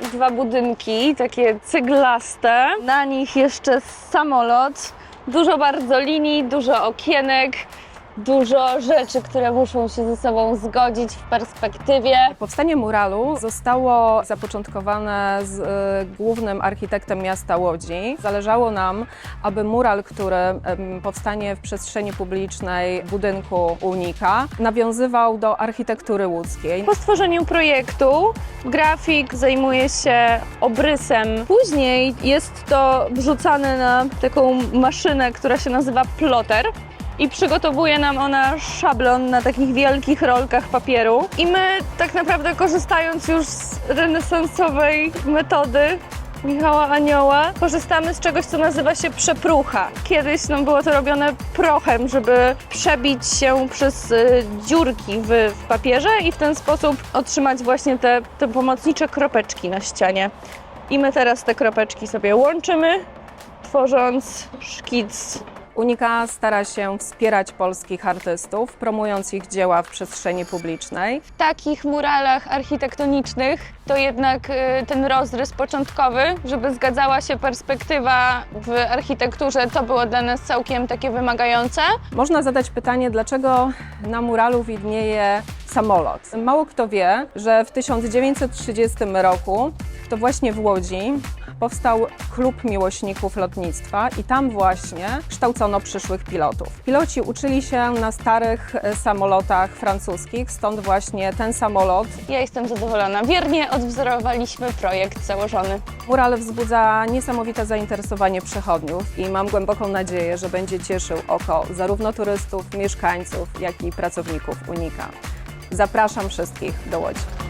dwa budynki, takie ceglaste. Na nich jeszcze samolot. Dużo bardzo linii, dużo okienek, dużo rzeczy, które muszą się ze sobą zgodzić w perspektywie. Powstanie muralu zostało zapoczątkowane z e, głównym architektem miasta Łodzi. Zależało nam, aby mural, który em, powstanie w przestrzeni publicznej budynku Unika, nawiązywał do architektury łódzkiej. Po stworzeniu projektu grafik zajmuje się obrysem. Później jest to wrzucane na taką maszynę, która się nazywa ploter. I przygotowuje nam ona szablon na takich wielkich rolkach papieru. I my tak naprawdę korzystając już z renesansowej metody Michała Anioła, korzystamy z czegoś, co nazywa się przeprucha. Kiedyś no, było to robione prochem, żeby przebić się przez y, dziurki w, w papierze i w ten sposób otrzymać właśnie te, te pomocnicze kropeczki na ścianie. I my teraz te kropeczki sobie łączymy, tworząc szkic Unika stara się wspierać polskich artystów, promując ich dzieła w przestrzeni publicznej. w takich muralach architektonicznych to jednak y, ten rozrys początkowy, żeby zgadzała się perspektywa w architekturze, to było dla nas całkiem takie wymagające. Można zadać pytanie, dlaczego na muralu widnieje samolot. Mało kto wie, że w 1930 roku to właśnie w Łodzi powstał klub miłośników lotnictwa i tam właśnie kształcono przyszłych pilotów. Piloci uczyli się na starych e, samolotach francuskich, stąd właśnie ten samolot. Ja jestem zadowolona. Wiernie odwzorowaliśmy projekt założony. Mural wzbudza niesamowite zainteresowanie przechodniów i mam głęboką nadzieję, że będzie cieszył oko zarówno turystów, mieszkańców, jak i pracowników Unika. Zapraszam wszystkich do Łodzi.